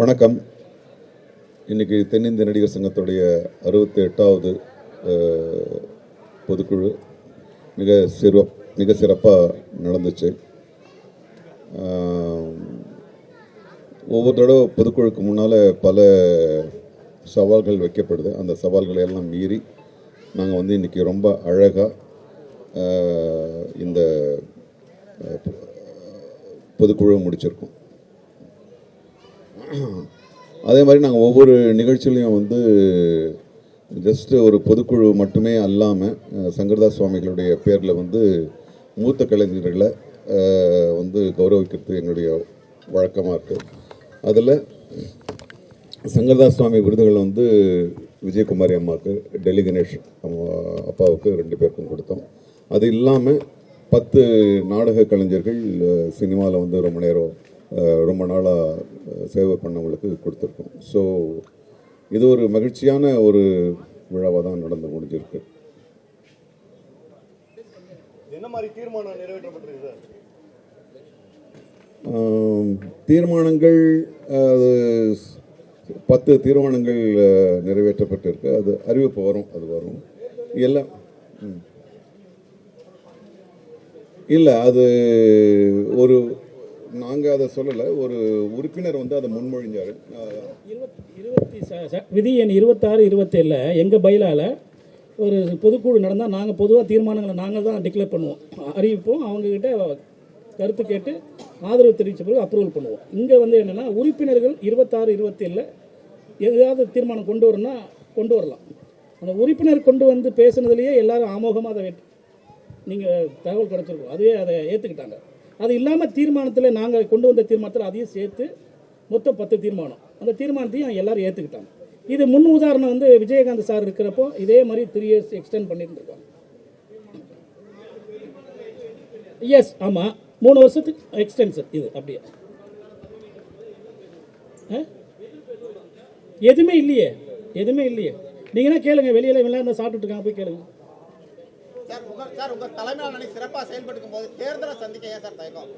வணக்கம். இன்றைக்கி தென்னிந்திய நடிகர் சங்கத்துடைய அறுபத்தி எட்டாவது பொதுக்குழு. மிக சிறு மிக சிறப்பாக நடந்துச்சு. ஒவ்வொரு தடவை பொதுக்குழுக்கு முன்னால் பல சவால்கள் வைக்கப்படுது. அந்த சவால்களை எல்லாம் மீறி நாங்கள் வந்து இன்றைக்கி ரொம்ப அழகாக இந்த பொதுக்குழு முடிச்சிருக்கோம். அதே மாதிரி நாங்கள் ஒவ்வொரு நிகழ்ச்சியிலையும் வந்து ஜஸ்ட் ஒரு பொதுக்குழு மட்டுமே அல்லாமல் சங்கர்தாஸ் சுவாமிகளுடைய பேரில் வந்து மூத்த கலைஞர்களை வந்து கௌரவிக்கிறது எங்களுடைய வழக்கமாக இருக்குது அதில் சங்கர்தாஸ் சுவாமி விருதுகள் வந்து விஜயகுமாரி அம்மாவுக்கு டெல்லி கணேஷ் அம்மா அப்பாவுக்கு ரெண்டு பேருக்கும் கொடுத்தோம். அது இல்லாமல் பத்து நாடக கலைஞர்கள் சினிமாவில் வந்து ரொம்ப நேரம் ரொம்ப நாளாக சேவை பண்ணவங்களுக்கு கொடுத்துருக்கோம். ஸோ இது ஒரு மகிழ்ச்சியான ஒரு விழாவாக தான் நடந்து முடிஞ்சிருக்கு. தீர்மானங்கள் அது பத்து தீர்மானங்கள் நிறைவேற்றப்பட்டிருக்கு. அது அறிவிப்பு வரும் அது வரும். எல்லாம். இல்லை அது ஒரு நாங்கள் அதை சொல்லலை. ஒரு உறுப்பினர் வந்து அதை முன்மொழிஞ்சார். இருபத்தி இருபத்தி ச- விதி எண் இருபத்தாறு இருபத்தேழில் எங்கள் பயிலால் ஒரு பொதுக்குழு நடந்தால் நாங்கள் பொதுவாக தீர்மானங்களை நாங்கள் தான் டிக்ளேர் பண்ணுவோம். அறிவிப்போம். அவங்கக்கிட்ட கருத்து கேட்டு ஆதரவு தெரிவித்த பிறகு அப்ரூவல் பண்ணுவோம். இங்கே வந்து என்னென்னா உறுப்பினர்கள் இருபத்தாறு இருபத்தேழில் எதாவது தீர்மானம் கொண்டு வரணும்னா கொண்டு வரலாம். அந்த உறுப்பினர் கொண்டு வந்து பேசுனதுலேயே எல்லாரும் ஆமோகமாக அதை நீங்கள் தகவல் கிடச்சிருக்கோம். அதுவே அதை ஏற்றுக்கிட்டாங்க அது இல்லாமல் தீர்மானத்தில் நாங்கள் கொண்டு வந்த தீர்மானத்தில் அதையும் சேர்த்து மொத்தம் பத்து தீர்மானம். அந்த தீர்மானத்தையும் எல்லாரும் ஏற்றுக்கிட்டாங்க இது முன் உதாரணம் வந்து விஜயகாந்த் சார் இருக்கிறப்போ இதே மாதிரி த்ரீ இயர்ஸ் எக்ஸ்டெண்ட் பண்ணியிருந்திருக்காங்க. எஸ் ஆமாம் மூணு வருஷத்துக்கு எக்ஸ்டென்ஷன் இது அப்படியே. ஆ? எதுவுமே இல்லையே. எதுவுமே இல்லையே. நீங்கன்னா கேளுங்க வெளியில் விளையாண்டு சாப்பிட்டுட்டு இருக்காங்க போய் கேளுங்க. சார் உங்க சார் உங்க தலைமையிலான அணி சிறப்பாக செயல்பட்டுக்கும் போது தேர்தலை சந்திக்க ஏன் சார் தயக்கம்?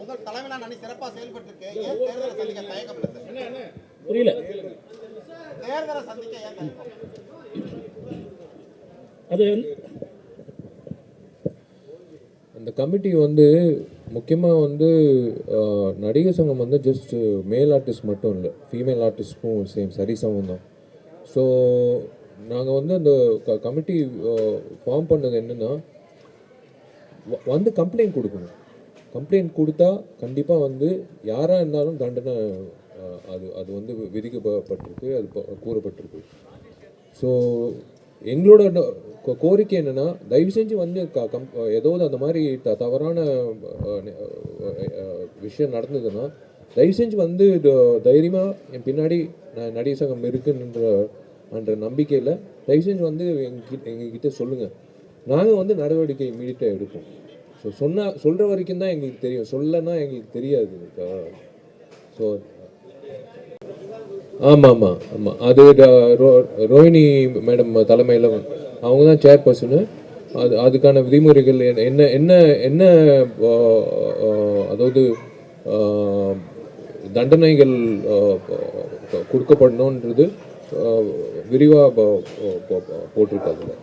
உங்கள் தலைமையிலான அணி சிறப்பாக செயல்பட்டு ஏன் தேர்தலை சந்திக்க தயக்கம் இல்லை சார்? புரியல. தேர்தலை சந்திக்க ஏன் தயக்கம்? அது அந்த கமிட்டி வந்து முக்கியமாக வந்து நடிகர் சங்கம் வந்து ஜஸ்ட் மேல் ஆர்டிஸ்ட் மட்டும் இல்லை. ஃபீமேல் ஆர்டிஸ்ட்க்கும் சேம் சரிசமம் தான். ஸோ நாங்கள் வந்து அந்த க கமிட்டி ஃபார்ம் பண்ணது என்னென்னா வந்து கம்ப்ளைண்ட் கொடுக்கணும். கம்ப்ளைண்ட் கொடுத்தா கண்டிப்பாக வந்து யாராக இருந்தாலும் தண்டனை அது அது வந்து விதிக்கப்பட்டிருக்கு அது கூறப்பட்டிருக்கு. ஸோ எங்களோட நோ- கோரிக்கை என்னென்னா தயவு செஞ்சு வந்து க கம் ஏதாவது அந்த மாதிரி த தவறான விஷயம் நடந்ததுன்னா தயவு செஞ்சு வந்து த- என் பின்னாடி நான் நடிகர் சங்கம் இருக்குன்ற என்ற நம்பிக்கையில் தயவு செஞ்சு வந்து எங்ககிட்ட எங்ககிட்ட சொல்லுங்கள் நாங்கள் வந்து நடவடிக்கை இமீடியட்டாக எடுப்போம். ஸோ சொன்னால் சொல்கிற வரைக்கும் தான் எங்களுக்கு தெரியும். சொல்லனா எங்களுக்கு தெரியாது ஸோ ஆமாம் ஆமாம் ஆமாம் அது ரோ- ரோஹிணி மேடம் தலைமையில் அவங்க தான் சேர்பர்சனு அது அதுக்கான விதிமுறைகள் என்ன- என்ன என்ன என்ன அதாவது தண்டனைகள் கொடுக்கப்படணுன்றது விரிவாக போட்டிருக்கு அதில்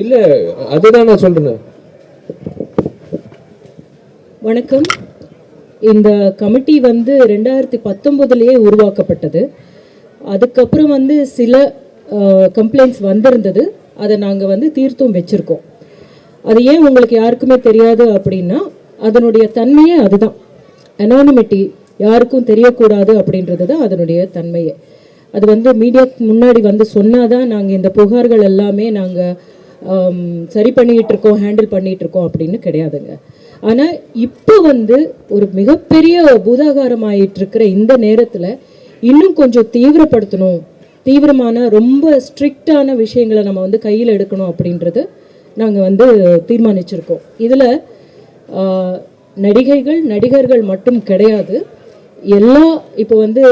இல்லை அதுதான் நான் சொல்கிறேன் வணக்கம். இந்த கமிட்டி வந்து ரெண்டாயிரத்தி பத்தொம்போதுலேயே உருவாக்கப்பட்டது. அதுக்கப்புறம் வந்து சில கம்ப்ளைண்ட்ஸ் வந்திருந்தது. அதை நாங்கள் வந்து தீர்த்தும் வச்சுருக்கோம். அது ஏன் உங்களுக்கு யாருக்குமே தெரியாது அப்படின்னா அதனுடைய தன்மையே அதுதான். அனானிமிட்டி யாருக்கும் தெரியக்கூடாது அப்படின்றது தான் அதனுடைய தன்மையே. அது வந்து மீடியாக்கு முன்னாடி வந்து சொன்னாதான் நாங்கள் இந்த புகார்கள் எல்லாமே நாங்கள் சரி பண்ணிக்கிட்டு இருக்கோம் ஹேண்டில் பண்ணிட்டு இருக்கோம் அப்படின்னு கிடையாதுங்க. ஆனால் இப்போ வந்து ஒரு மிகப்பெரிய பூதாகாரம் இருக்கிற இந்த நேரத்தில் இன்னும் கொஞ்சம் தீவிரப்படுத்தணும். தீவிரமான ரொம்ப ஸ்ட்ரிக்டான விஷயங்களை நம்ம வந்து கையில் எடுக்கணும் அப்படின்றது நாங்கள் வந்து தீர்மானிச்சிருக்கோம். இதில் நடிகைகள் நடிகர்கள் மட்டும் கிடையாது. எல்லா இப்போ வந்து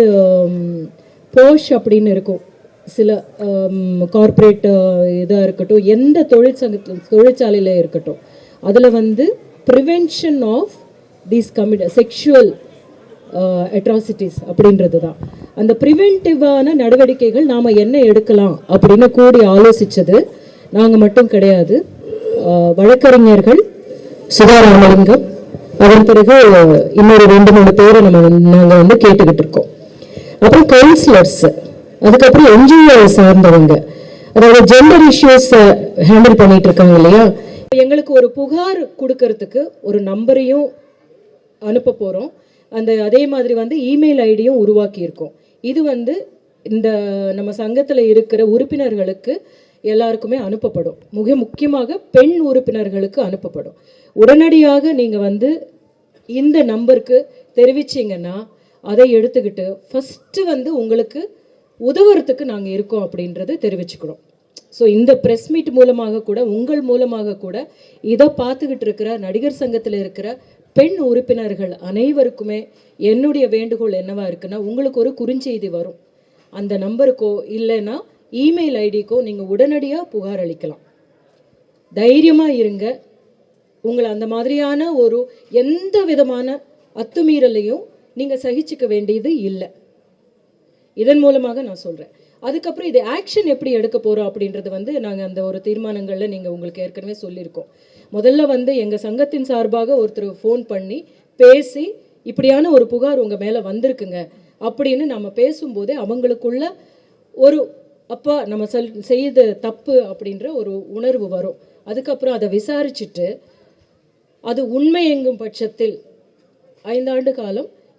போஷ் அப்படின்னு இருக்கும். சில um, கார்ப்பரேட் uh, இதாக இருக்கட்டும் எந்த தொழிற்சங்கத்தில் தொழிற்சாலையில் இருக்கட்டும் அதில் வந்து prevention of these commit sexual atrocities அப்படின்றது தான் அந்த ப்ரிவென்டிவான நடவடிக்கைகள் நாம் என்ன எடுக்கலாம் அப்படின்னு கூடி ஆலோசித்தது நாங்கள் மட்டும் கிடையாது. Uh, வழக்கறிஞர்கள் சுதாராமலிங்கம் அதன் பிறகு இன்னொரு ரெண்டு மூணு பேரை நம்ம நாங்கள் வந்து கேட்டுக்கிட்டு இருக்கோம். அப்புறம் கவுன்சிலர்ஸ் அதுக்கப்புறம் என்ஜிஓ சார்ந்தவங்க. அதாவது ஜெண்டர் இஷ்யூஸ் ஹேண்டில் பண்ணிட்டு இருக்காங்க இல்லையா? எங்களுக்கு ஒரு புகார் கொடுக்கறதுக்கு ஒரு நம்பரையும் அனுப்ப போகிறோம் அந்த அதே மாதிரி வந்து இமெயில் ஐடியும் உருவாக்கியிருக்கோம் இது வந்து இந்த நம்ம சங்கத்தில் இருக்கிற உறுப்பினர்களுக்கு எல்லாருக்குமே அனுப்பப்படும். மிக முக்கியமாக பெண் உறுப்பினர்களுக்கு அனுப்பப்படும். உடனடியாக நீங்கள் வந்து இந்த நம்பருக்கு தெரிவிச்சீங்கன்னா அதை எடுத்துக்கிட்டு ஃபஸ்ட்டு வந்து உங்களுக்கு உதவுறதுக்கு நாங்கள் இருக்கோம் அப்படின்றது தெரிவிச்சுக்கிறோம். ஸோ இந்த ப்ரெஸ் மீட் மூலமாக கூட உங்கள் மூலமாக கூட இதை பார்த்துக்கிட்டு இருக்கிற நடிகர் சங்கத்தில் இருக்கிற பெண் உறுப்பினர்கள் அனைவருக்குமே என்னுடைய வேண்டுகோள் என்னவா இருக்குன்னா உங்களுக்கு ஒரு குறுஞ்செய்தி வரும். அந்த நம்பருக்கோ இல்லைன்னா இமெயில் ஐடிக்கோ நீங்கள் உடனடியாக புகார் அளிக்கலாம். தைரியமாக இருங்க. உங்களை அந்த மாதிரியான ஒரு எந்த விதமான அத்துமீறலையும் நீங்கள் சகிச்சுக்க வேண்டியது இல்லை. இதன் மூலமாக நான் சொல்கிறேன் அதுக்கப்புறம் இது ஆக்ஷன் எப்படி எடுக்க போகிறோம் அப்படின்றது வந்து நாங்கள் அந்த ஒரு தீர்மானங்களில் நீங்கள் உங்களுக்கு ஏற்கனவே சொல்லியிருக்கோம். முதல்ல வந்து எங்கள் சங்கத்தின் சார்பாக ஒருத்தர் ஃபோன் பண்ணி பேசி இப்படியான ஒரு புகார் உங்கள் மேலே வந்திருக்குங்க அப்படின்னு நம்ம பேசும்போதே அவங்களுக்குள்ள ஒரு அப்பா நம்ம செல் செய்த தப்பு அப்படின்ற ஒரு உணர்வு வரும். அதுக்கப்புறம் அதை விசாரிச்சுட்டு அது உண்மை எங்கும் பட்சத்தில் ஐந்தாண்டு காலம்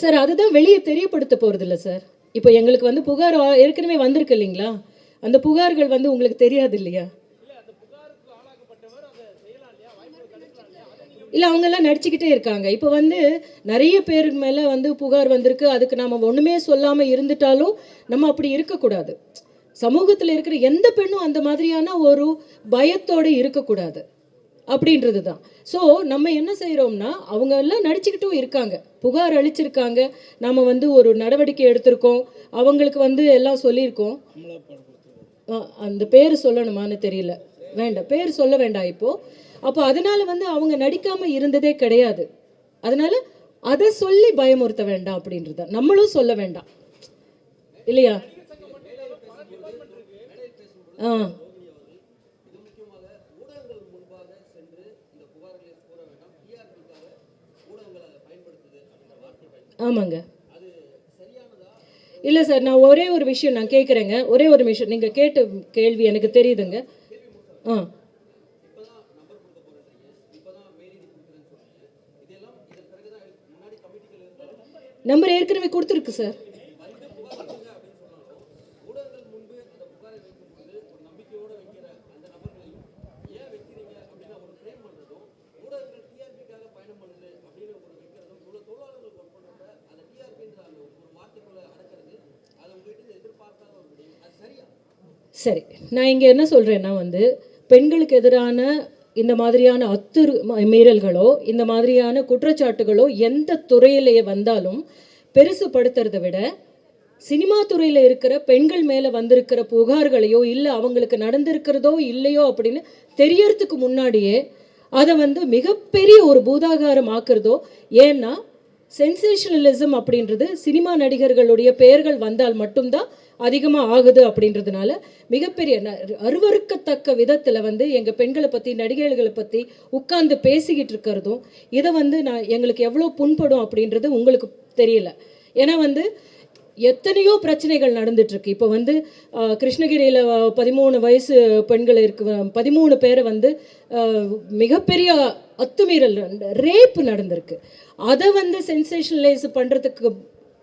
சார் அதுதான் வெளியே தெரியப்படுத்த போகிறது இல்லை சார். இப்போ எங்களுக்கு வந்து புகார் ஏற்கனவே வந்திருக்கு இல்லைங்களா? அந்த புகார்கள் வந்து உங்களுக்கு தெரியாது இல்லையா? இல்லை அவங்கெல்லாம் நடிச்சுக்கிட்டே இருக்காங்க. இப்போ வந்து நிறைய பேருக்கு மேலே வந்து புகார் வந்திருக்கு. அதுக்கு நாம் ஒன்றுமே சொல்லாமல் இருந்துட்டாலும் நம்ம அப்படி இருக்கக்கூடாது. சமூகத்தில் இருக்கிற எந்த பெண்ணும் அந்த மாதிரியான ஒரு பயத்தோடு இருக்கக்கூடாது. அப்படின்றது தான் ஸோ நம்ம என்ன செய்கிறோம்னா அவங்க எல்லாம் நடிச்சுக்கிட்டும் இருக்காங்க. புகார் அளிச்சிருக்காங்க. நம்ம வந்து ஒரு நடவடிக்கை எடுத்திருக்கோம். அவங்களுக்கு வந்து எல்லாம் சொல்லியிருக்கோம். ஆ, அந்த பேர் சொல்லணுமான்னு தெரியல. வேண்டாம். பேர் சொல்ல வேண்டாம் இப்போ. அப்போ அதனால வந்து அவங்க நடிக்காம இருந்ததே கிடையாது. அதனால அதை சொல்லி பயமுறுத்த வேண்டாம் அப்படின்றத நம்மளும் சொல்ல வேண்டாம். இல்லையா? ஆ. ஆமாங்க. இல்லை சார் நான் ஒரே ஒரு விஷயம் நான் கேட்குறேங்க ஒரே ஒரு விஷயம் நீங்கள் கேட்ட கேள்வி எனக்கு தெரியுதுங்க. ஆ. நம்பர் ஏற்கனவே கொடுத்துருக்கு சார் சரி நான் இங்கே என்ன சொல்கிறேன்னா வந்து பெண்களுக்கு எதிரான இந்த மாதிரியான அத்துரு ம- மீறல்களோ இந்த மாதிரியான குற்றச்சாட்டுகளோ எந்த துறையிலேயே வந்தாலும் பெருசுப்படுத்துறதை விட சினிமா துறையில் இருக்கிற பெண்கள் மேலே வந்திருக்கிற புகார்களையோ இல்லை அவங்களுக்கு நடந்திருக்கிறதோ இல்லையோ அப்படின்னு தெரியறதுக்கு முன்னாடியே அதை வந்து மிகப்பெரிய ஒரு பூதாகாரம் ஆக்குறதோ ஏன்னா சென்சேஷனலிசம் அப்படின்றது சினிமா நடிகர்களுடைய பெயர்கள் வந்தால் மட்டும்தான் அதிகமாக ஆகுது அப்படின்றதுனால மிகப்பெரிய ந- விதத்தில் வந்து எங்கள் பெண்களை பற்றி நடிகைகளை பற்றி உட்கார்ந்து பேசிக்கிட்டு இருக்கிறதும் இதை வந்து நான் எங்களுக்கு எவ்வளோ புண்படும் அப்படின்றது உங்களுக்கு தெரியல. ஏன்னா வந்து எத்தனையோ பிரச்சனைகள் நடந்துட்டுருக்கு. இப்போ வந்து கிருஷ்ணகிரியில் பதிமூணு வயசு பெண்கள் இருக்கு பதிமூணு பேரை வந்து மிகப்பெரிய அத்துமீறல் ரேப் நடந்திருக்கு. அதை வந்து சென்சேஷனலைஸ் பண்ணுறதுக்கு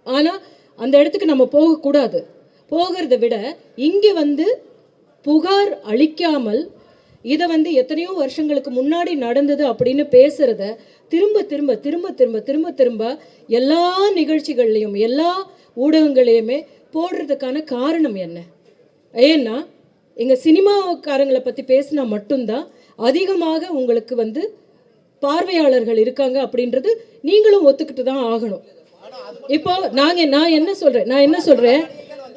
ஆனால் அந்த இடத்துக்கு நம்ம போகக்கூடாது. போகிறத விட இங்கே வந்து புகார் அளிக்காமல் இதை வந்து எத்தனையோ வருஷங்களுக்கு முன்னாடி நடந்தது அப்படின்னு பேசுறத திரும்ப திரும்ப திரும்ப திரும்ப திரும்ப திரும்ப எல்லா நிகழ்ச்சிகள்லையும் எல்லா ஊடகங்களையுமே போடுறதுக்கான காரணம் என்ன? ஏன்னா எங்கள் சினிமாக்காரங்களை பற்றி பேசினா மட்டும்தான் அதிகமாக உங்களுக்கு வந்து பார்வையாளர்கள் இருக்காங்க அப்படின்றது நீங்களும் ஒத்துக்கிட்டு தான் ஆகணும். இப்போ நாங்கள் நான் என்ன சொல்கிறேன் நான் என்ன சொல்கிறேன்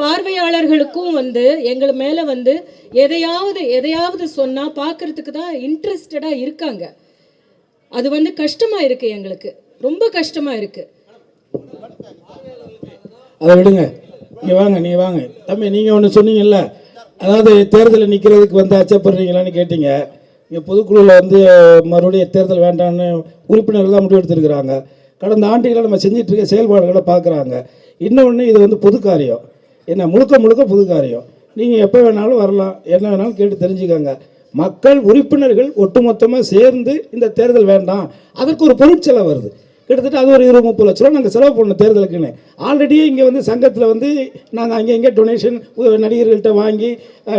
பார்வையாளர்களுக்கும் வந்து எங்கள் மேல வந்து எதையாவது எதையாவது சொன்னா பார்க்கறதுக்கு தான் இன்ட்ரெஸ்டடா இருக்காங்க. அது வந்து கஷ்டமா இருக்கு எங்களுக்கு. ரொம்ப கஷ்டமா இருக்கு. அதை விடுங்க. நீ வாங்க நீ வாங்க. தம்பி நீங்கள் ஒன்று சொன்னீங்கல்ல? அதாவது தேர்தலில் நிற்கிறதுக்கு வந்து அச்சப்படுறீங்களான்னு கேட்டீங்க. இங்கே பொதுக்குழுவில் வந்து மறுபடியும் தேர்தல் வேண்டாம்னு உறுப்பினர்கள் தான் முடிவெடுத்திருக்கிறாங்க. கடந்த ஆண்டுகளை நம்ம செஞ்சிட்ருக்க செயல்பாடுகளை பார்க்குறாங்க. இன்னொன்று இது வந்து புது காரியம். என்ன முழுக்க முழுக்க புது காரியம். நீங்கள் எப்போ வேணாலும் வரலாம். என்ன வேணாலும் கேட்டு தெரிஞ்சுக்கோங்க. மக்கள் உறுப்பினர்கள் ஒட்டுமொத்தமாக சேர்ந்து இந்த தேர்தல் வேண்டாம். அதற்கு ஒரு பொருட்செலவு வருது. கிட்டத்தட்ட அது ஒரு இருபது முப்பது லட்ச ரூபா நாங்கள் செலவு பண்ணோம் தேர்தலுக்குன்னு. ஆல்ரெடி இங்கே வந்து சங்கத்தில் வந்து நாங்கள் அங்கே இங்கே டொனேஷன் நடிகர்கள்ட்ட வாங்கி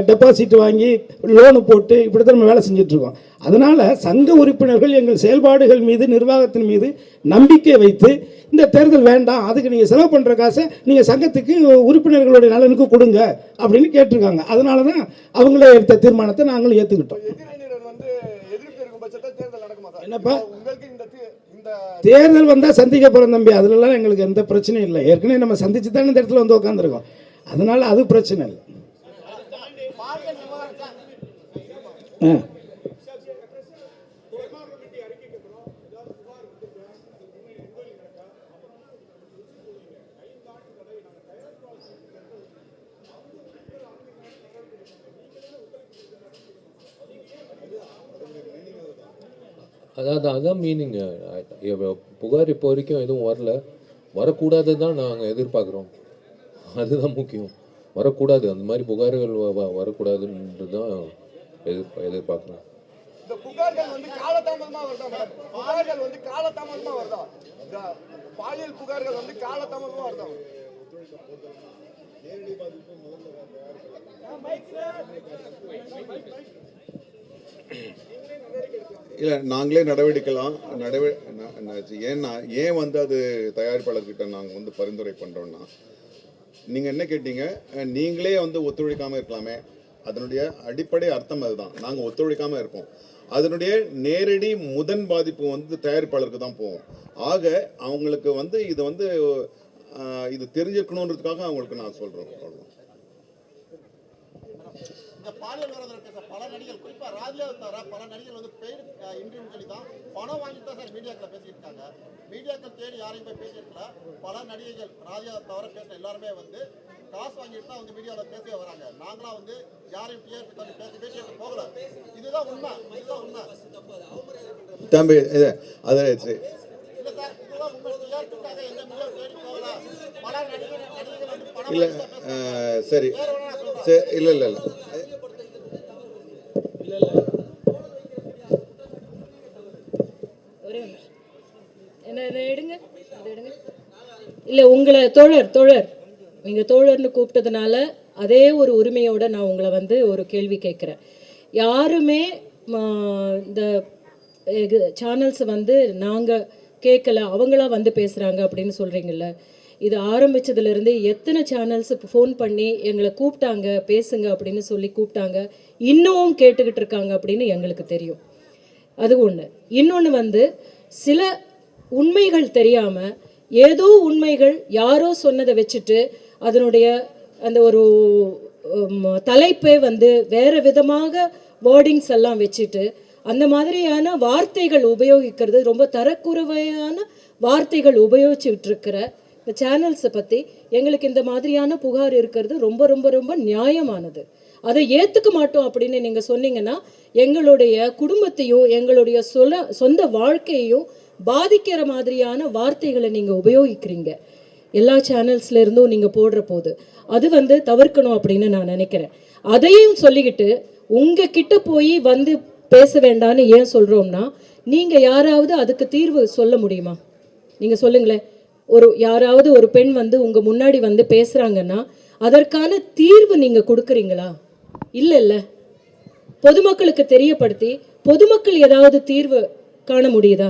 டெபாசிட் வாங்கி லோனு போட்டு இப்படி தான் நம்ம வேலை செஞ்சிட்ருக்கோம். அதனால் சங்க உறுப்பினர்கள் எங்கள் செயல்பாடுகள் மீது நிர்வாகத்தின் மீது நம்பிக்கை வைத்து இந்த தேர்தல் வேண்டாம் அதுக்கு நீங்கள் செலவு பண்ணுற காசை நீங்கள் சங்கத்துக்கு உறுப்பினர்களுடைய நலனுக்கு கொடுங்க அப்படின்னு கேட்டிருக்காங்க. அதனால தான் அவங்களே எடுத்த தீர்மானத்தை நாங்களும் ஏற்றுக்கிட்டோம் என்னப்பா? தேர்தல் வந்தால் சந்திக்க போகிறோம் தம்பி. அதுலலாம் எங்களுக்கு எந்த பிரச்சனையும் இல்லை. ஏற்கனவே நம்ம சந்திச்சு தானே இந்த இடத்துல வந்து உட்காந்துருக்கோம் அதனால அது பிரச்சனை இல்லை. ஆ. அதாவது அதான் மீனிங் புகார் இப்போ வரைக்கும் எதுவும் வரல. வரக்கூடாது தான் நாங்கள் எதிர்பார்க்குறோம். அதுதான் முக்கியம். வரக்கூடாது. அந்த மாதிரி புகார்கள் வ- வ- வரக்கூடாதுன்றது தான் எதிர்பா எதிர்பார்க்குறோம். இந்த புகார்கள் வந்து காலதாமதமா வருதா புகார்கள் இல்லை நாங்களே நடவடிக்கலாம். நடவடி ஏன்னா ஏன் வந்து அது தயாரிப்பாளர்கிட்ட நாங்கள் வந்து பரிந்துரை பண்ணுறோன்னா நீங்கள் என்ன கேட்டீங்க? நீங்களே வந்து ஒத்துழைக்காமல் இருக்கலாமே. அதனுடைய அடிப்படை அர்த்தம் அதுதான். நாங்கள் ஒத்துழைக்காமல் இருப்போம். அதனுடைய நேரடி முதன் பாதிப்பு வந்து தயாரிப்பாளருக்கு தான் போகும். ஆக அவங்களுக்கு வந்து இது வந்து இது தெரிஞ்சுக்கணுன்றதுக்காக அவங்களுக்கு நான் சொல்கிறேன் அவ்வளோ இந்த பாலியல் விவகாரம் இருக்கு சார் பல நடிகர்கள் குறிப்பா ராஜாவை தவிர பல நடிகர்கள் வந்து பெய்டு இன்டர்வியூ சொல்லி தான் பணம் வாங்கிட்டு தான் சார் மீடியாக்களை பேசிட்டு இருக்காங்க மீடியாக்கள் தேடி யாரையும் போய் பேசியிருக்கல. பல நடிகைகள் ராஜாவை தவிர பேசின எல்லாருமே வந்து காசு வாங்கிட்டு தான் வந்து மீடியாவில் பேசவே வராங்க. நாங்களாம் வந்து யாரையும் டிஆர்பி பண்ணி பேசி பேசிட்டு போகல. இதுதான் உண்மை. இதுதான் உண்மை. தம்பி அது சரி இல்ல சார் இதுதான் உண்மை. டிஆர்பிக்காக எந்த மீடியா தேடி போகல பல நடிகர் நடிகைகள் வந்து பணம் இல்லை வாங்கிட்டு தான் பேசுறாங்க. சரி வேற ஒண்ணு நான் சொல்றேன் சரி இல்லை இல்லை இல்லை ஒரே ஒரு நிமிஷம். என்ன இதை எடுங்க இதை எடுங்க. இல்லை உங்களை தோழர் தோழர் நீங்கள் தோழர்னு கூப்பிட்டதுனால அதே ஒரு உரிமையோட நான் உங்களை வந்து ஒரு கேள்வி கேட்குறேன். யாருமே இந்த சேனல்ஸ் வந்து நாங்கள் கேட்கல அவங்களா வந்து பேசுகிறாங்க அப்படின்னு சொல்கிறீங்கல்ல இது ஆரம்பிச்சதுலேருந்து எத்தனை சேனல்ஸ் ஃபோன் பண்ணி எங்களை கூப்பிட்டாங்க பேசுங்க அப்படின்னு சொல்லி கூப்பிட்டாங்க இன்னும் கேட்டுக்கிட்டு இருக்காங்க அப்படின்னு எங்களுக்கு தெரியும். அது ஒன்று இன்னொன்று வந்து சில உண்மைகள் தெரியாமல் ஏதோ உண்மைகள் யாரோ சொன்னதை வச்சுட்டு அதனுடைய அந்த ஒரு தலைப்பே வந்து வேற விதமாக வேர்டிங்ஸ் எல்லாம் வச்சுட்டு அந்த மாதிரியான வார்த்தைகள் உபயோகிக்கிறது ரொம்ப தரக்குறைவையான வார்த்தைகள் உபயோகிச்சுட்டு இருக்கிற இந்த சேனல்ஸை பற்றி எங்களுக்கு இந்த மாதிரியான புகார் இருக்கிறது ரொம்ப ரொம்ப ரொம்ப நியாயமானது. அதை ஏத்துக்க மாட்டோம் அப்படின்னு நீங்க சொன்னீங்கன்னா எங்களுடைய குடும்பத்தையும் எங்களுடைய சொல சொந்த வாழ்க்கையையும் பாதிக்கிற மாதிரியான வார்த்தைகளை நீங்கள் உபயோகிக்கிறீங்க. எல்லா சேனல்ஸ்ல இருந்தும் போடுற போது அது வந்து தவிர்க்கணும் அப்படின்னு நான் நினைக்கிறேன். அதையும் சொல்லிக்கிட்டு உங்க கிட்ட போய் வந்து பேச வேண்டாம்னு ஏன் சொல்கிறோம்னா நீங்கள் யாராவது அதுக்கு தீர்வு சொல்ல முடியுமா? நீங்கள் சொல்லுங்களேன். ஒரு யாராவது ஒரு பெண் வந்து உங்கள் முன்னாடி வந்து பேசுகிறாங்கன்னா அதற்கான தீர்வு நீங்கள் கொடுக்குறீங்களா? இல்லை இல்லை பொதுமக்களுக்கு தெரியப்படுத்தி பொதுமக்கள் ஏதாவது தீர்வு காண முடியுதா?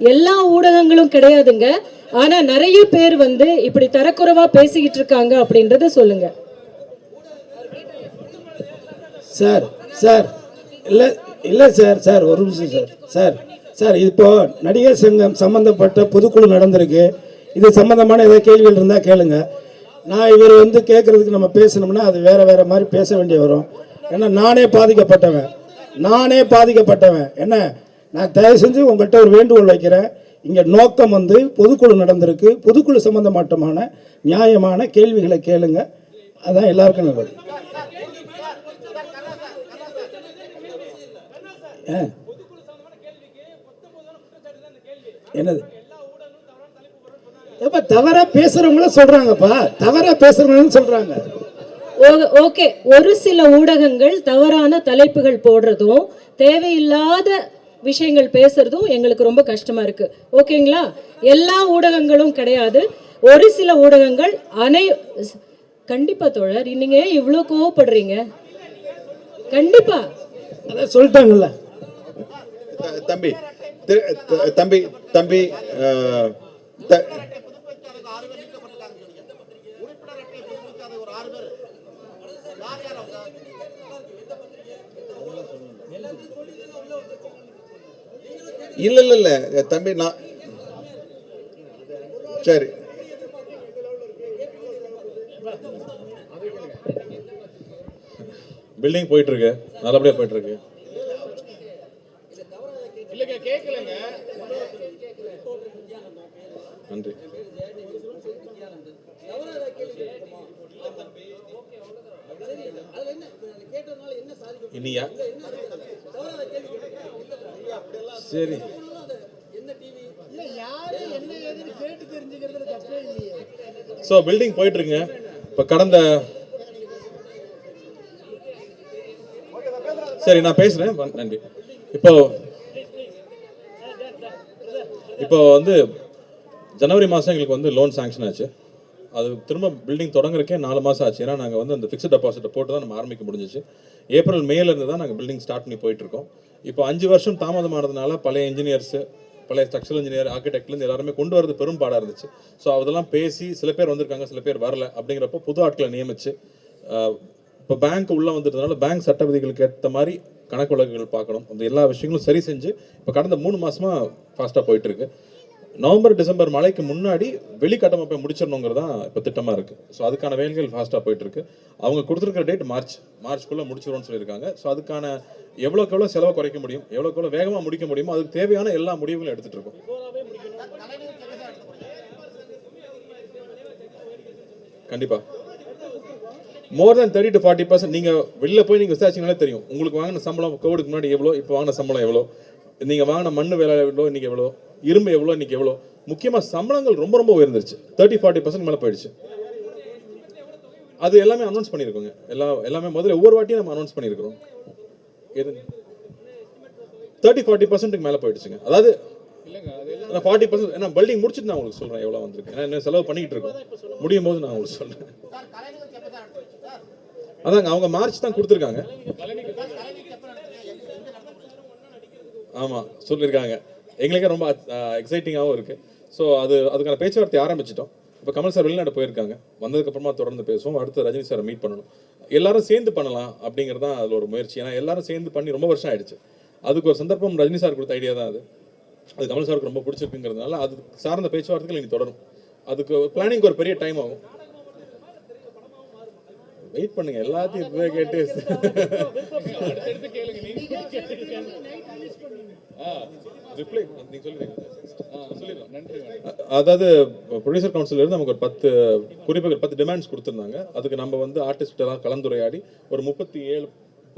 எல்லா ஊடகங்களும் கிடையாதுங்க. ஆனா நிறைய பேர் வந்து இப்படி தரக்குறைவா பேசிக்கிட்டு இருக்காங்க அப்படின்றத சொல்லுங்க. சார் சார் இல்லை இல்லை சார் சார் ஒரு நிமிஷம் சார் சார் சார் இப்போ நடிகர் சங்கம் சம்மந்தப்பட்ட பொதுக்குழு நடந்திருக்கு. இது சம்மந்தமான ஏதாவது கேள்விகள் இருந்தால் கேளுங்க. நான் இவர் வந்து கேட்குறதுக்கு நம்ம பேசணும்னா அது வேற வேற மாதிரி பேச வேண்டிய வரும். ஏன்னா நானே பாதிக்கப்பட்டவன். நானே பாதிக்கப்பட்டவன். என்ன? நான் தயவு செஞ்சு உங்கள்கிட்ட ஒரு வேண்டுகோள் வைக்கிறேன். இங்கே நோக்கம் வந்து பொதுக்குழு நடந்திருக்கு. பொதுக்குழு சம்பந்தமாட்டமான நியாயமான கேள்விகளை கேளுங்க. அதான் எல்லாருக்கும் நல்லது. ஆ. என்னது? எப்ப தவறா பேசுறவங்கள சொல்றாங்கப்பா. தவறா பேசுறவங்களும் சொல்றாங்க. ஓ- ஓகே. ஒரு சில ஊடகங்கள் தவறான தலைப்புகள் போடுறதும் தேவையில்லாத விஷயங்கள் பேசுறதும் எங்களுக்கு ரொம்ப கஷ்டமா இருக்கு. ஓகேங்களா? எல்லா ஊடகங்களும் கிடையாது. ஒரு சில ஊடகங்கள் அனை கண்டிப்பா தோழர் நீங்க ஏன் இவ்வளோ கோவப்படுறீங்க? கண்டிப்பா. அதான் சொல்லிட்டாங்கல்ல. தம்பி தம்பி தம்பி அஹ், த- புதுப்பிக்காத ஆறு பேர் நீக்கப்பட்டிருக்காங்க சொன்னீங்க உறுப்பினர் அட்டை புதுப்பிக்காத ஒரு ஆறு பேர் யார் யார் அவங்க இல்ல இல்ல இல்ல தம்பி நான் சரி. பில்டிங் போயிட்டு இருக்கு நல்லபடியா போயிட்டு இருக்கு நன்றி. இனியா? சரி. ஸோ பில்டிங் போயிட்டு இருக்குங்க இப்போ கடந்த சரி நான் பேசுறேன். நன்றி. இப்போ இப்போ வந்து ஜனவரி மாதம் எங்களுக்கு வந்து லோன் சாங்ஷன் ஆச்சு. அது திரும்ப பில்டிங் தொடங்குறக்கே நாலு மாதம் ஆச்சு. ஏன்னா நாங்கள் வந்து அந்த ஃபிக்ஸட் டெபாசிட்டை போட்டு தான் நம்ம ஆரம்பிக்க முடிஞ்சிச்சு. ஏப்ரல் மேலேருந்து தான் நாங்கள் பில்டிங் ஸ்டார்ட் பண்ணி போயிட்டுருக்கோம். இப்போ அஞ்சு வருஷம் தாமதமானதுனால பழைய இன்ஜினியர்ஸு பழைய ஸ்ட்ரக்சரல் இன்ஜினியர் ஆர்கிடெக்ட்லேருந்து எல்லாருமே கொண்டு வரது பெரும் பாடாக இருந்துச்சு. ஸோ அதெல்லாம் பேசி சில பேர் வந்திருக்காங்க சில பேர் வரல அப்படிங்கிறப்போ புது ஆட்களை நியமிச்சு இப்போ பேங்க் உள்ளே வந்ததுனால பேங்க் சட்ட விதிகளுக்கு ஏற்ற மாதிரி கணக்கு வழக்குகள் பார்க்கணும். அந்த எல்லா விஷயங்களும் சரி செஞ்சு இப்போ கடந்த மூணு மாதமாக ஃபாஸ்ட்டாக போயிட்டுருக்கு. நவம்பர் டிசம்பர் மழைக்கு முன்னாடி வெளி கட்டமைப்பை முடிச்சிடணுங்கிறது தான் இப்போ திட்டமாக இருக்குது ஸோ அதுக்கான வேலைகள் ஃபாஸ்ட்டாக போயிட்டுருக்கு. அவங்க கொடுத்துருக்கிற டேட் மார்ச் மார்ச்க்குள்ளே முடிச்சிடும்னு சொல்லியிருக்காங்க. ஸோ அதுக்கான எவ்வளோக்கு எவ்வளோ செலவை குறைக்க முடியும் எவ்வளோக்கு எவ்வளோ வேகமாக முடிக்க முடியுமோ அதுக்கு தேவையான எல்லா முடிவுகளும் எடுத்துகிட்டு இருக்கோம். கண்டிப்பாக more than thirty to forty percent நீங்கள் வெளில போய் நீங்கள் விசாரிச்சிங்கனாலே தெரியும். உங்களுக்கு வாங்கின சம்பளம் கோவிடுக்கு முன்னாடி எவ்வளோ இப்போ வாங்கின சம்பளம் எவ்வளோ நீங்கள் வாங்கின மண்ணு வேலை எவ்வளோ இன்றைக்கி எவ்வளோ இரும்பு எவ்வளோ இன்னைக்கு எவ்வளோ? முக்கியமாக சம்பளங்கள் ரொம்ப ரொம்ப உயர்ந்துருச்சு. தேர்ட்டி ஃபார்ட்டி பர்சன்ட் மேலே போயிடுச்சு. அது எல்லாமே அனௌன்ஸ் பண்ணியிருக்கோங்க. எல்லா எல்லாமே முதல்ல ஒவ்வொரு வாட்டியும் நம்ம அனௌன்ஸ் பண்ணியிருக்கிறோம். எது? தேர்ட்டி ஃபார்ட்டி பர்சன்ட்டுக்கு மேலே போயிடுச்சுங்க. அதாவது ஃபார்ட்டி பர்சன்ட் ஏன்னா பில்டிங் முடிச்சுட்டு நான் உங்களுக்கு சொல்கிறேன் எவ்வளோ வந்திருக்கு. ஏன்னா என்ன செலவு பண்ணிக்கிட்டு இருக்கோம். முடியும் போது நான் உங்களுக்கு சொல்கிறேன் அதாங்க அவங்க மார்ச் தான் கொடுத்துருக்காங்க கலை நிகழ்ச்சி எப்போ நடத்துவீங்க எங்க எங்க நடத்த முடியும் ஆமாம் சொல்லியிருக்காங்க. எங்களுக்கே ரொம்ப எக்ஸைட்டிங்காகவும் இருக்குது ஸோ அது அதுக்கான பேச்சுவார்த்தை ஆரம்பிச்சிட்டோம். இப்போ கமல் சார் வெளிநாடு போயிருக்காங்க. வந்ததுக்கப்புறமா தொடர்ந்து பேசுவோம். அடுத்து ரஜினி சாரை மீட் பண்ணணும். எல்லாரும் சேர்ந்து பண்ணலாம் அப்படிங்கிறது தான் அதில் ஒரு முயற்சி. ஏன்னா எல்லாரும் சேர்ந்து பண்ணி ரொம்ப வருஷம் ஆயிடுச்சு. அதுக்கு ஒரு சந்தர்ப்பம் ரஜினி சார் கொடுத்த ஐடியா தான் அது. அது கமல் சாருக்கு ரொம்ப பிடிச்சிருக்குங்கிறதுனால அது சார்ந்த பேச்சுவார்த்தைகள் இனி தொடரும். அதுக்கு பிளானிங் ஒரு பெரிய டைம் ஆகும். வெயிட் பண்ணுங்க. எல்லாத்தையும் இப்பவே கேட்டு அதாவது ப்ரொடியூசர் கவுன்சில் இருந்து நமக்கு ஒரு பத்து குறிப்புகள் பத்து டிமாண்ட்ஸ் கொடுத்துருந்தாங்க. அதுக்கு நம்ம வந்து ஆர்டிஸ்ட் எல்லாம் கலந்துரையாடி ஒரு முப்பத்தி ஏழு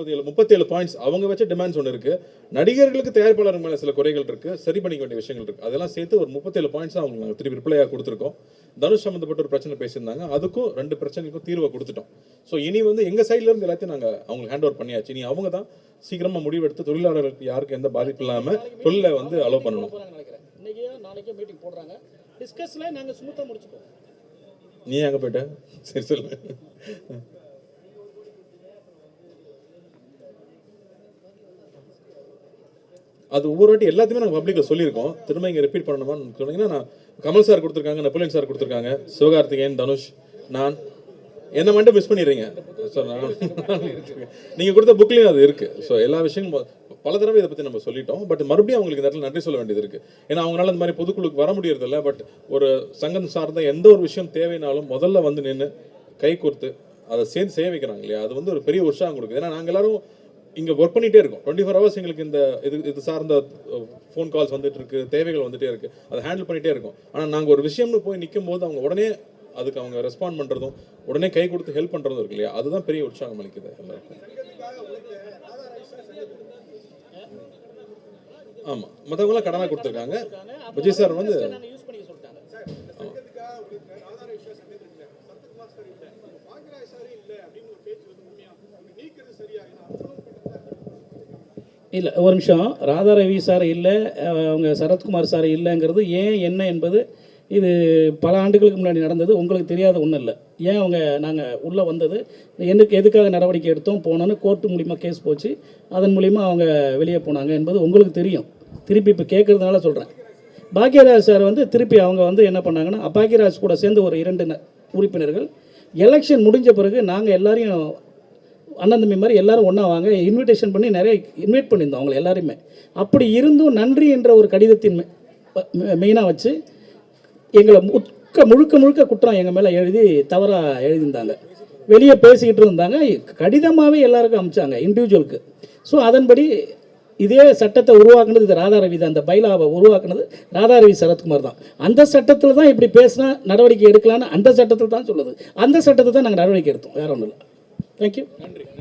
முப்பத்தி ஏழு முப்பத்தி ஏழு பாயிண்ட்ஸ் அவங்க வச்ச டிமாண்ட்ஸ் ஒன்று இருக்கு. நடிகர்களுக்கு தயாரிப்பாளர் மேலே சில குறைகள் இருக்கு. சரி பண்ணிக்க வேண்டிய விஷயங்கள் இருக்கு. அதெல்லாம் சேர்த்து ஒரு முப்பத்தேழு பாயிண்ட்ஸ் அவங்களுக்கு நாங்கள் திருப்பி ரிப்ளையாக கொடுத்துருக்கோம். தனுஷ் சம்மந்தப்பட்ட ஒரு பிரச்சனை பேசியிருந்தாங்க. அதுக்கும் ரெண்டு பிரச்சனைக்கும் தீர்வை கொடுத்துட்டோம். ஸோ இனி வந்து எங்கள் சைட்ல இருந்து எல்லாத்தையும் நாங்கள் அவங்களுக்கு ஹேண்ட் ஓவர் பண்ணியாச்சு. இனி அவங்க தான் சீக்கிரமாக முடிவெடுத்து தொழிலாளர்களுக்கு யாருக்கும் எந்த பாதிப்பு இல்லாமல் தொழிலை வந்து அலோவ் பண்ணணும். போகிறாங்க நினைக்கிறேன் இன்னைக்கோ நாளைக்கோ மீட்டிங் போடுறாங்க. டிஸ்கஸில் நாங்கள் ஸ்மூத்தாக முடிச்சுப்போம். நீ எங்கே போயிட்ட? சரி சொல்லு. அது ஒவ்வொரு வாட்டி எல்லாத்தையுமே நாங்கள் பப்ளிக்கில் சொல்லியிருக்கோம். திரும்ப இங்கே ரிப்பீட் பண்ணணுமான்னு சொன்னீங்கன்னா நான் கமல் சார் கொடுத்துருக்காங்க நெப்போலியன் சார் கொடுத்துருக்காங்க. சிவகார்த்திகேயன் தனுஷ் நான். என்ன மட்டும் மிஸ் பண்ணிடுறீங்க. ஸோ நான் நீங்கள் கொடுத்த புக்லேயும் அது இருக்குது ஸோ எல்லா விஷயங்களும் பல தடவை இதை பற்றி நம்ம சொல்லிட்டோம். பட் மறுபடியும் அவங்களுக்கு இந்த இடத்துல நன்றி சொல்ல வேண்டியது இருக்குது ஏன்னா அவங்களால இந்த மாதிரி பொதுக்குழுக்கு வர முடியறதில்ல. பட் ஒரு சங்கம் சார்ந்த எந்த ஒரு விஷயம் தேவைனாலும் முதல்ல வந்து நின்று கை கொடுத்து அதை சேர்ந்து செய்ய வைக்கிறாங்க இல்லையா? அது வந்து ஒரு பெரிய உற்சாகம் கொடுக்குது. ஏன்னா நாங்கள் எல்லாரும் இங்கே ஒர்க் பண்ணிகிட்டே இருக்கும். டுவெண்ட்டி ஃபோர் ஹவர்ஸ் எங்களுக்கு இந்த இது இது சார்ந்த ஃபோன் கால்ஸ் வந்துட்டு இருக்கு தேவைகள் வந்துட்டே இருக்கு. அதை ஹேண்டில் பண்ணிகிட்டே இருக்கும். ஆனால் நாங்கள் ஒரு விஷயம்னு போய் நிற்கும் போது அவங்க உடனே அதுக்கு அவங்க ரெஸ்பாண்ட் பண்ணுறதும் உடனே கை கொடுத்து ஹெல்ப் பண்ணுறதும் இருக்கு இல்லையா? அதுதான் பெரிய உற்சாகம் அளிக்குது எல்லாருக்கும். ஆமாம் மற்றவங்களாம் கடனாக கொடுத்துருக்காங்க. விஜய் சார் வந்து நாங்கள் யூஸ் பண்ணிக்க சொல்லிட்டாங்க இல்லை ஒரு நிமிஷம். ராதா ரவி சார் இல்லை அவங்க சரத்குமார் சார் இல்லைங்கிறது ஏன் என்ன என்பது இது பல ஆண்டுகளுக்கு முன்னாடி நடந்தது. உங்களுக்கு தெரியாத ஒன்றும் இல்லை. ஏன் அவங்க நாங்கள் உள்ளே வந்தது? எனக்கு எதுக்காக நடவடிக்கை எடுத்தோம் போனோன்னு கோர்ட்டு மூலிமா கேஸ் போச்சு. அதன் மூலிமா அவங்க வெளியே போனாங்க என்பது உங்களுக்கு தெரியும். திருப்பி இப்போ கேட்குறதுனால சொல்கிறேன் பாக்யராஜ் சார் வந்து திருப்பி அவங்க வந்து என்ன பண்ணாங்கன்னா பாக்யராஜ் கூட சேர்ந்து ஒரு இரண்டு உறுப்பினர்கள். எலெக்ஷன் முடிஞ்ச பிறகு நாங்கள் எல்லாரையும் அண்ணன் தம்பி மாதிரி எல்லாரும் ஒன்றா வாங்க. இன்விடேஷன் பண்ணி நிறைய இன்வைட் பண்ணியிருந்தோம் அவங்களை எல்லாருமே அப்படி இருந்தும் நன்றி என்ற ஒரு கடிதத்தின் மெயினாக வச்சு எங்களை முழுக்க முழுக்க முழுக்க குற்றம் எங்கள் மேலே எழுதி தவறாக எழுதியிருந்தாங்க. வெளியே பேசிக்கிட்டு இருந்தாங்க. கடிதமாகவே எல்லாருக்கும் அமிச்சாங்க இண்டிவிஜுவலுக்கு ஸோ அதன்படி இதே சட்டத்தை உருவாக்குனது இது ராதாரவி தான். அந்த பைலாவை உருவாக்குனது ராதாரவி சரத்குமார் தான். அந்த சட்டத்தில் தான் இப்படி பேசினா நடவடிக்கை எடுக்கலான்னு அந்த சட்டத்தில் தான் சொல்லுது. அந்த சட்டத்தை தான் நாங்கள் நடவடிக்கை எடுத்தோம். வேற ஒன்றும் இல்லை. தேங்க்யூ நன்றி நன்றி